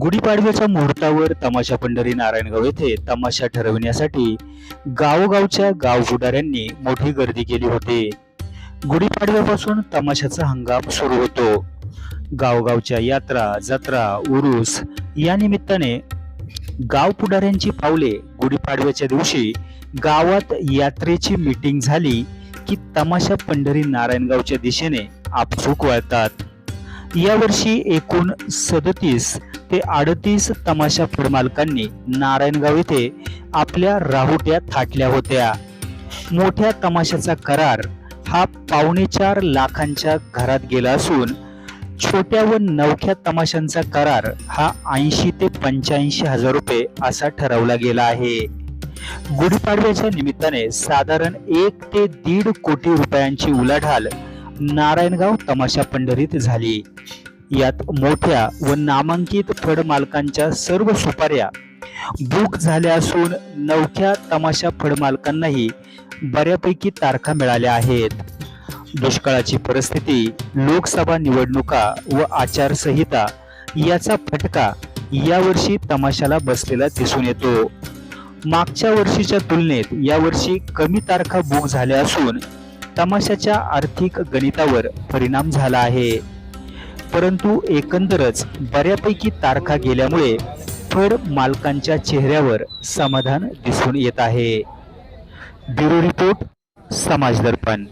गुढीपाडव्याच्या मुहूर्तावर तमाशा पंढरी नारायणगाव येथे तमाशा ठरविण्यासाठी गावोगावच्या गाव पुढाऱ्यांनी मोठी गर्दी केली होती. गुढीपाडव्यापासून तमाशाचा हंगाम सुरू होतो. गावगावच्या यात्रा जत्रा उरूस या निमित्ताने गाव पुढाऱ्यांची पावले गुढीपाडव्याच्या दिवशी गावात यात्रेची मीटिंग झाली की तमाशा पंढरी नारायणगावच्या दिशेने आपसूक वळतात. यावर्षी एकूण सदतीस ते अडतीस तमाशा फडमालकांनी नारायणगाव येथे आपल्या राहुट्या थाटल्या होत्या. मोठ्या तमाशाचा करार हा पावणे चार लाखांच्या घरात गेला असून छोट्या व नवख्या तमाशांचा करार हा ऐंशी ते पंच्याऐंशी हजार रुपये असा ठरवला गेला आहे. गुढीपाडव्याच्या निमित्ताने साधारण एक ते दीड कोटी रुपयांची उलाढाल नारायणगाव तमाशा पंढरीत झाली. यात मोठ्या व नामांकित फड मालकांच्या सर्व सुपाऱ्या बुक झाल्या असून नवख्या तमाशा फड मालकांनाही बऱ्यापैकी तारखा मिळाल्या आहेत. दुष्काळाची परिस्थिती लोकसभा निवडणुका व आचारसंहिता याचा फटका यावर्षी तमाशाला बसलेला दिसून येतो. मागच्या वर्षीच्या तुलनेत यावर्षी कमी तारखा बुक झाल्या असून तमाशाच्या आर्थिक गणितावर परिणाम झाला आहे. परंतु एकंदरच बऱ्यापैकी तारखा गेल्यामुळे फड मालकांच्या चेहऱ्यावर समाधान दिसून येत आहे. ब्युरो रिपोर्ट समाज दर्पण.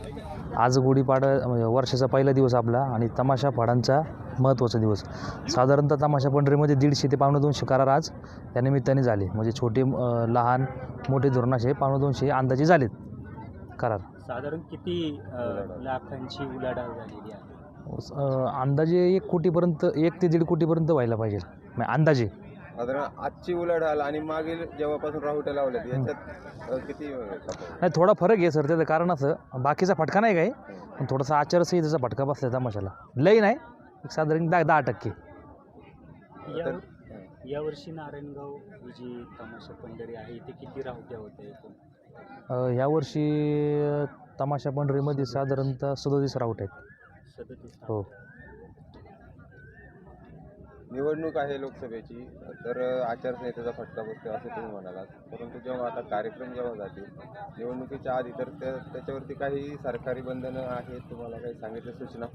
आज गुढीपाडा म्हणजे वर्षाचा पहिला दिवस आपला आणि तमाशा फाडांचा महत्त्वाचा दिवस. साधारणतः तमाशा पंढरीमध्ये दीडशे ते पावणे दोनशे करार आज त्या निमित्ताने झाले. म्हणजे छोटे लहान मोठे धोरण असे पावणे दोनशे अंदाजे झालेत करार. साधारण किती लाखांची उलाढाल झालेली आहे? अंदाजे एक कोटीपर्यंत एक ते दीड कोटीपर्यंत व्हायला पाहिजे. म्हणजे अंदाजे. साधारण आजची उलाढाल आणि मागील जेव्हापासून राहुट्या लावल्यात याच्यात अ, किती अ, तफावत? नाही थोडा फरक आहे सर. त्याचं कारण असं बाकीचा फटका नाही काय पण थोडासा आचारसंहितेचा फटका बसला तमाशाला. लई नाही एक साधारण दहा दहा टक्के. या यावर्षी नारायणगाव ही जी तमाशा पंढरी आहे इथे किती राहुट्या होत्या एकूण? अ, यावर्षी अ, तमाशा पंढरीमध्ये साधारणतः सदोतीस राऊट आहेत. सदतीस हो. निवडणूक आहे लोकसभेची तर आचारसंहितेचा फटका बसतो असं तुम्ही म्हणालात. परंतु जेव्हा आता कार्यक्रम जेव्हा जातील निवडणुकीच्या आधी तर त्या त्याच्यावरती काही सरकारी बंधनं आहेत तुम्हाला काही सांगितलं सूचना?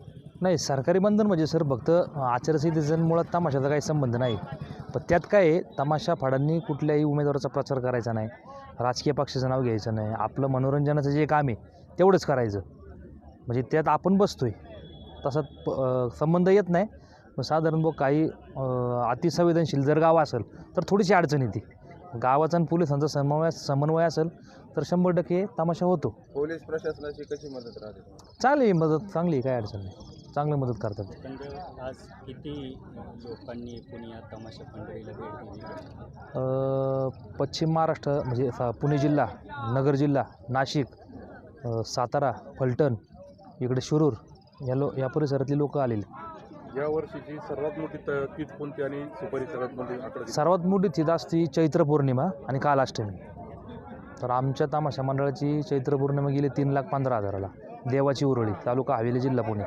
नाही सरकारी बंधन म्हणजे सर फक्त आचारसंहितेचं मुळात तमाशाचा काही संबंध नाही. पण त्यात काय आहे तमाशा फाडांनी कुठल्याही उमेदवाराचा प्रचार करायचा नाही राजकीय पक्षाचं नाव घ्यायचं नाही आपलं मनोरंजनाचं जे काम आहे तेवढंच करायचं. म्हणजे त्यात आपण बसतोय. तसा प- संबंध येत नाही. पण साधारण बघ काही अतिसंवेदनशील जर गाव असेल तर थोडीशी अडचण येते. गावाचा आणि पोलिसांचा समन्वय समन्वय असेल तर शंभर टक्के तमाशा होतो. पोलीस प्रशासनाची कशी मदत राहते? चांगली आहे मदत चांगली आहे, काय अडचण नाही. चांगली मदत करतात आज किती लोकांनी या तमाशा पंढरीला भेट दिली? अ, पश्चिम महाराष्ट्र म्हणजे पुणे जिल्हा नगर जिल्हा नाशिक अ, सातारा फलटण इकडे शिरूर या लो या परिसरातली लोक आलेली. या वर्षीची सर्वात मोठी त- तीच कोणती आणि सुपारी सर्वात मोठी आकडे सर्वात मोठी असती चैत्र पौर्णिमा आणि कालाष्टमी. तर आमच्या तमाशा मंडळाची चैत्र पौर्णिमा गेली तीन लाख पंधरा हजाराला. देवाची उरळी तालुका हवेली जिल्हा पुणे.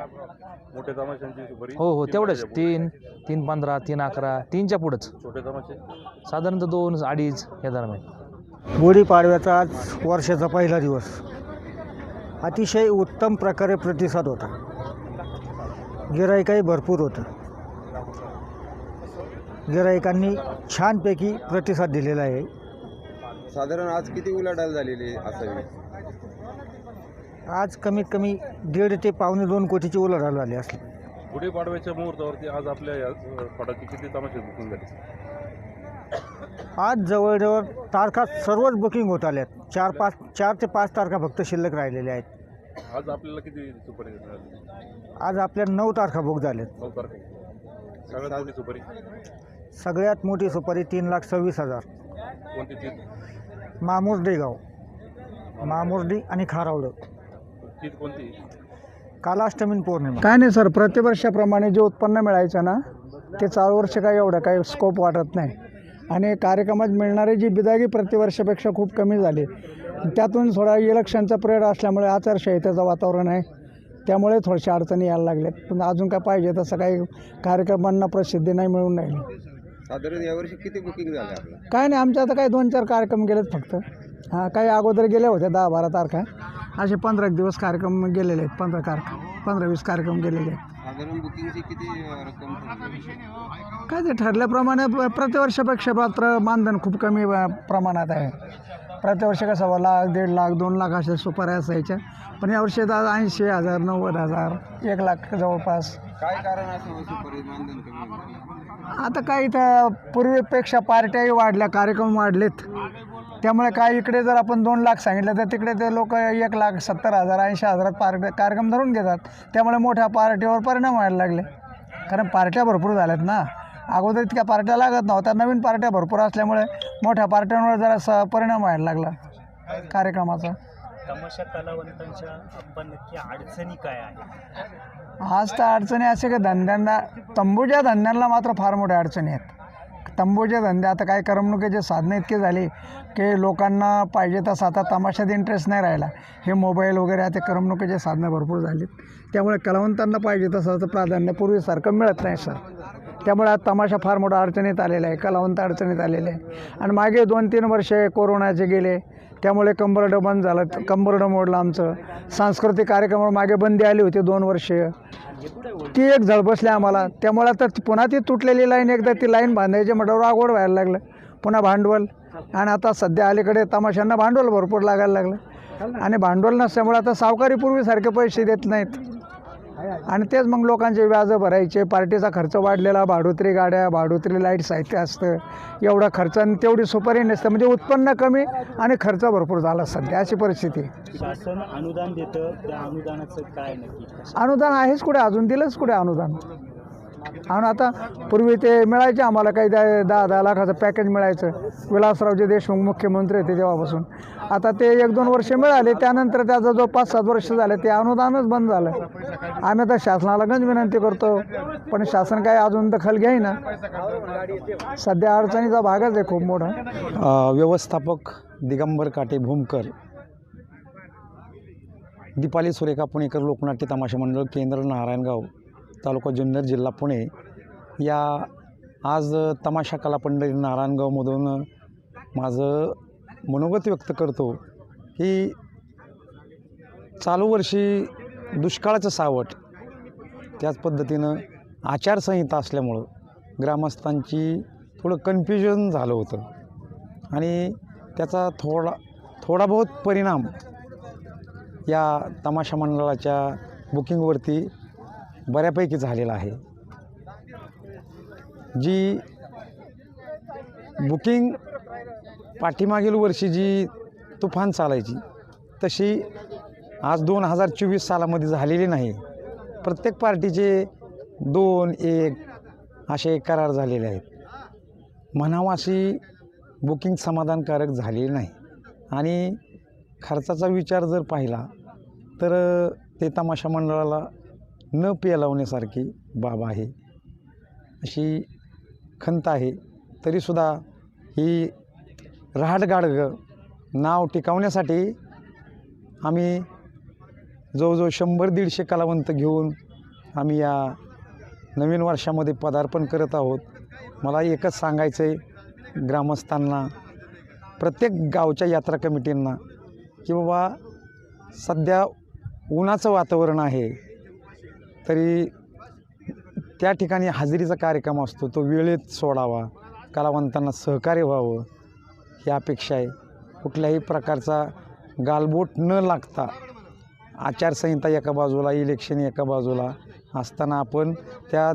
मोठ्या तमाशांची सुपारी? हो हो तीन तेवढंच. तीन तीन पंधरा तीन अकरा तीनच्या पुढंच. पुढे. छोटे तमाशे? साधारणतः दोन अडीच या दरम्यान. गुढीपाडव्याचा आज वर्षाचा पहिला दिवस. अतिशय उत्तम प्रकारे प्रतिसाद होता. गिराईकही भरपूर होतं. गिराईकांनी छानपैकी प्रतिसाद दिलेला आहे. साधारण आज किती उलाढाल झालेली असावी आज कमीत कमी दीड ते पावणे दोन कोटीची उलाढाल झाली असली. गुढीपाडव्याच्या मुहूर्तावरती आज आपल्या या फडाची किती तमाशे बुकिंग झाली? आज जवळजवळ तारखा सर्वच बुकिंग होत आल्यात. चार पाच चार ते पाच तारखा फक्त शिल्लक राहिलेल्या आहेत. आज आपल्याला किती सुपारी मिळाली आज आपल्या नऊ तारखा बुक झाल्यात नऊ तारखे. सगळ्यात मोठी सुपारी? सगळ्यात मोठी सुपारी तीन लाख सव्वीस हजार. कोणती मामुर्डी गाव मामुर्डी आणि खारावडं तीच कोणती? कालाष्टमीन पौर्णिमा. काय नाही सर प्रतिवर्षाप्रमाणे जे उत्पन्न मिळायचं ना ते चार वर्ष काय एवढं काही स्कोप वाटत नाही. आणि कार्यक्रमात मिळणारी जी बिदागी प्रतिवर्षापेक्षा खूप कमी झाली त्यातून थोडा इलेक्शनचा पिरियड असल्यामुळे आचारसंहितेचं वातावरण आहे. त्यामुळे थोड्याशा अडचणी यायला लागल्यात. पण अजून काय पाहिजे तसं काही कार्यक्रमांना प्रसिद्धी नाही मिळून राहिली. साधारण यावर्षी किती बुकिंग झाले आपलं काय नाही आमच्या आता काही दोन चार कार्यक्रम गेलेत फक्त. हां काही अगोदर गेले होते दहा बारा तारखा. असे पंधरा एक दिवस कार्यक्रम गेलेले आहेत पंधरा कार्यक्रम पंधरा वीस कार्यक्रम गेलेले आहेत. साधारण बुकिंगची किती अं, रक्कम ठरली? काय ते ठरल्याप्रमाणे प- प्रतिवर्षापेक्षा मात्र मानधन खूप कमी अ, प्रमाणात आहे. प्रतिवर्ष कसं व लाख दीड लाख दोन लाख अशा सुपाऱ्या असायच्या. पण यावर्षी आता ऐंशी हजार नव्वद हजार एक लाख जवळपास. काय कारण असावं सुपारी मानधन कमी होण्याचं? आता काय इथं पूर्वीपेक्षा पार्ट्याही वाढल्या कार्यक्रम वाढलेत. त्यामुळे काय इकडे जर आपण दोन लाख सांगितलं तर तिकडे ते लोक एक लाख सत्तर हजार ऐंशी हजारात पार कार्यक्रम धरून घेतात. त्यामुळे मोठ्या पार्टीवर परिणाम व्हायला लागले. कारण पार्ट्या भरपूर झाल्यात ना. अगोदर इतक्या पार्ट्या लागत नव्हत्या. नवीन पार्ट्या भरपूर असल्यामुळे मोठ्या पार्ट्यांवर जरासा परिणाम व्हायला लागला कार्यक्रमाचा. तमाशा कलावंतांच्या आपण नक्की अडचणी काय आहेत? आज तर अडचणी असे की धंद्यांना तंबूच्या धंद्यांना मात्र फार मोठ्या अडचणी आहेत. तंबूचे धंदे आता काय करमणुकीचे साधनं इतके झाले की लोकांना पाहिजे तसं आता तमाशात इंटरेस्ट नाही राहिला. हे मोबाईल वगैरे ते करमणुकीचे साधनं भरपूर झालीत. त्यामुळे कलावंतांना पाहिजे तसं तर प्राधान्य पूर्वीसारखं मिळत नाही सर त्यामुळे आज तमाशा फार मोठा अडचणीत आलेला आहे कलावंत अडचणीत आलेले आहे. आणि मागे दोन तीन वर्षे कोरोनाचे गेले त्यामुळे कंबरडं बंद झालं कंबरडं मोडलं आमचं. सांस्कृतिक कार्यक्रमावर मागे बंदी आली होती दोन वर्षे. ती एक झळबसली आम्हाला. त्यामुळे आता पुन्हा ती तुटलेली लाईन एकदा ती लाईन बांधायची म्हटल्यावर अवघड व्हायला लागलं. पुन्हा भांडवल. आणि आता सध्या अलीकडे तमाशांना भांडवल भरपूर लागायला लागलं. आणि भांडवल नसल्यामुळे आता सावकारी पूर्वीसारखे पैसे देत नाहीत. आणि तेच मग लोकांचे व्याजं भरायचे. पार्टीचा खर्च वाढलेला भाडोत्री गाड्या भाडोत्री लाइट साहित्य असतं. एवढा खर्च आणि तेवढी सुपारी नसतं. म्हणजे उत्पन्न कमी आणि खर्च भरपूर झाला सध्या अशी परिस्थिती. शासन अनुदान देतं त्या अनुदानाचं काय नक्की? अनुदान आहेच कुठे? अजून दिलंच कुठे अनुदान? आणि आता पूर्वी ते मिळायचे आम्हाला काही दहा दहा दहा लाखाचं पॅकेज मिळायचं. विलासरावजी देशमुख मुख्यमंत्री होते तेव्हापासून. आता ते एक दोन वर्ष मिळाले त्यानंतर त्याचा जो पाच सात वर्ष झाले ते अनुदानच बंद झालं. आम्ही आता शासनाला गंज विनंती करतो पण शासन काय अजून दखल घेईना. सध्या अडचणीचा भागच आहे खूप मोठा. व्यवस्थापक दिगंबर काटे भूमकर दीपाली सुरेखा पुणेकर लोकनाट्य तमाशा मंडळ केंद्र नारायणगाव. तालुका जुन्नर जिल्हा पुणे. या आज तमाशा कला पंढरी नारायणगावमधून माझं मनोगत व्यक्त करतो की चालू वर्षी दुष्काळाचं सावट त्याच पद्धतीनं आचारसंहिता असल्यामुळं ग्रामस्थांची थोडं कन्फ्युजन झालं होतं. आणि त्याचा थोडा थोडा बहुत परिणाम या तमाशा मंडळाच्या बुकिंगवरती बऱ्यापैकी झालेला आहे. जी बुकिंग पाठीमागील वर्षी जी तुफान चालायची तशी आज दोन हजार चोवीस सालामध्ये झालेली नाही. प्रत्येक पार्टीचे दोन एक असे करार झालेले आहेत. म्हणावं अशी बुकिंग समाधानकारक झालेली नाही. आणि खर्चाचा विचार जर पाहिला तर ते तमाशा मंडळाला न पेलावण्यासारखी बाब आहे. अशी खंत आहे. तरीसुद्धा ही रहाटगाडगं नाव टिकवण्यासाठी आम्ही जवळजवळ शंभर दीडशे कलावंत घेऊन आम्ही या नवीन वर्षामध्ये पदार्पण करत आहोत. मला एकच सांगायचं आहे ग्रामस्थांना प्रत्येक गावच्या यात्रा कमिटींना की बाबा सध्या उन्हाचं वातावरण आहे. तरी त्या ठिकाणी हजेरीचा कार्यक्रम असतो तो वेळेत सोडावा कलावंतांना सहकार्य व्हावं ही अपेक्षा आहे. कुठल्याही प्रकारचा गालबोट न लागता आचारसंहिता एका बाजूला इलेक्शन एका बाजूला असताना आपण त्या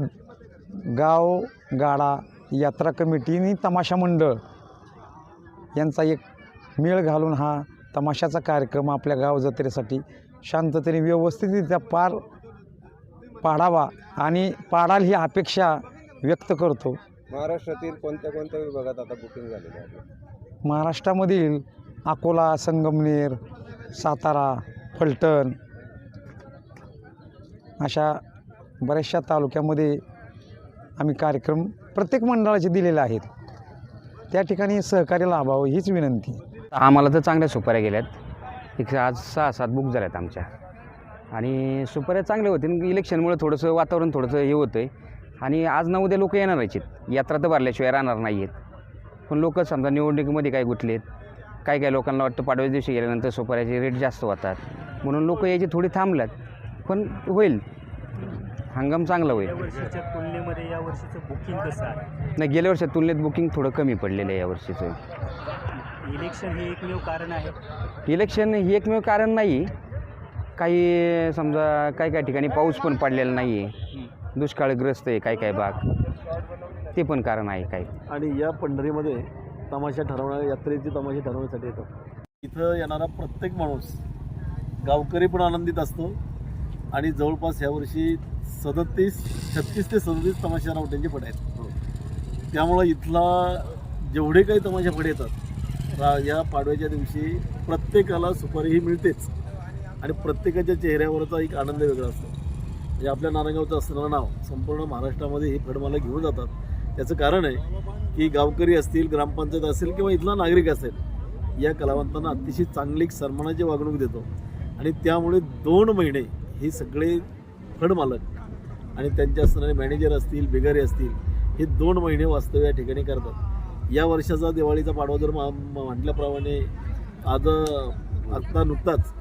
गाव गाडा यात्रा कमिटीनी तमाशा मंडळ यांचा एक मेळ घालून हा तमाशाचा कार्यक्रम आपल्या गाव जत्रेसाठी शांततेने व्यवस्थितरित्या पार पाडावा आणि पाडाल ही अपेक्षा व्यक्त करतो. महाराष्ट्रातील कोणत्या कोणत्या विभागात आता बुकिंग झालेलं आहे? महाराष्ट्रामधील अकोला संगमनेर सातारा फलटण अशा बऱ्याचशा तालुक्यामध्ये आम्ही कार्यक्रम प्रत्येक मंडळाचे दिलेले आहेत. त्या ठिकाणी सहकार्य लाभावं हीच विनंती. आम्हाला तर चांगल्या सुपाऱ्या गेल्यात. एक आज सहा सात बुक झाल्यात आमच्या. आणि सुपाऱ्या चांगल्या होते इलेक्शनमुळे थोडंसं वातावरण थोडंसं हे होतं आहे आणि आज ना उद्या लोक येणारच आहेत यात्रा तर भरल्याशिवाय राहणार नाही आहेत पण लोक समजा निवडणुकीमध्ये काय गुंतलेत काय काय लोकांना वाटतं पाडव्या दिवशी गेल्यानंतर सुपाऱ्याचे रेट जास्त होतात. म्हणून लोक यायचे थोडी थांबल्यात. पण होईल. हंगाम चांगला होईल. तुलनेमध्ये या वर्षीचं बुकिंग कसं आहे? नाही गेल्या वर्षात तुलनेत बुकिंग थोडं कमी पडलेलं आहे या वर्षीचं. इलेक्शन हे एकमेव कारण आहे? इलेक्शन हे एकमेव कारण नाही. काही समजा काही काही ठिकाणी पाऊस पण पडलेला नाही आहे दुष्काळग्रस्त आहे काही काही भाग. ते पण कारण आहे काही. आणि या पंढरीमध्ये तमाशा ठरवण्या यात्रेची तमाशा ठरवण्यासाठी येतात इथं येणारा प्रत्येक माणूस गावकरी पण आनंदित असतो. आणि जवळपास यावर्षी सदतीस छत्तीस ते सदतीस तमाशा रावट्यांचे फड आहेत. त्यामुळं इथला जेवढे काही तमाशा फड येतात रा- या पाडव्याच्या दिवशी प्रत्येकाला सुपारी ही मिळतेच. आणि प्रत्येकाच्या चेहऱ्यावरचा एक आनंद वेगळा असतो. म्हणजे आपल्या नारायणगावचं असणारं नाव संपूर्ण महाराष्ट्रामध्ये हे फडमाला घेऊन जातात. त्याचं कारण आहे की गावकरी असतील ग्रामपंचायत असेल किंवा इथला नागरिक असेल या कलावंतांना अतिशय चांगली सन्मानाची वागणूक देतो. आणि त्यामुळे दोन महिने हे सगळे फडमालक आणि त्यांच्या असणारे मॅनेजर असतील बिगारी असतील हे दोन महिने वास्तव्य या ठिकाणी करतात. या वर्षाचा दिवाळीचा पाडवा जर मा- म्हटल्याप्रमाणे आज आत्ता नुकताच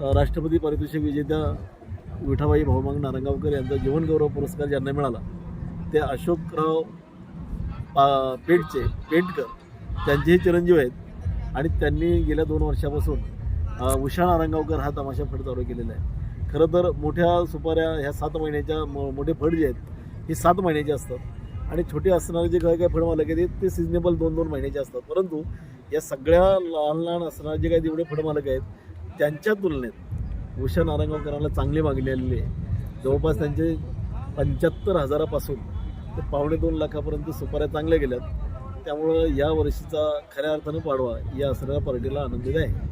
राष्ट्रपती पारितोषिक विजेत्या विठाबाई भाऊमांग नारंगावकर यांचा जीवनगौरव पुरस्कार ज्यांना मिळाला ते अशोकराव पा पेटचे पेंटकर त्यांचेही चिरंजीव आहेत. आणि त्यांनी गेल्या दोन वर्षापासून उषा नारंगावकर हा तमाशा फड चालू केलेला आहे. खरं तर मोठ्या सुपाऱ्या ह्या सात महिन्याच्या मो मोठे फड जे आहेत हे सात महिन्याचे असतात. आणि छोटे असणारे जे काही काही फड मालक आहेत ते सिजनेबल दोन दोन महिन्याचे असतात. परंतु या सगळ्या लहान लहान असणारे जे काही जेवढे फडमालक आहेत त्यांच्या तुलनेत उषा नारंगावकरांना चांगली मागणी आलेली आहे. जवळपास त्यांचे पंच्याहत्तर हजारापासून ते पावणे दोन लाखापर्यंत सुपाऱ्या चांगल्या गेल्यात. त्यामुळं या वर्षीचा खऱ्या अर्थानं पाडवा या असणाऱ्या पार्टीला आनंदित आहे.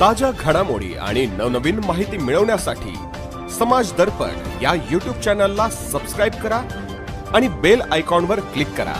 ताज्या घडामोडी आणि नवनवीन माहिती मिळवण्यासाठी समाज दर्पण या यूट्यूब चॅनलला सबस्क्राईब करा आणि बेल आयकॉनवर क्लिक करा.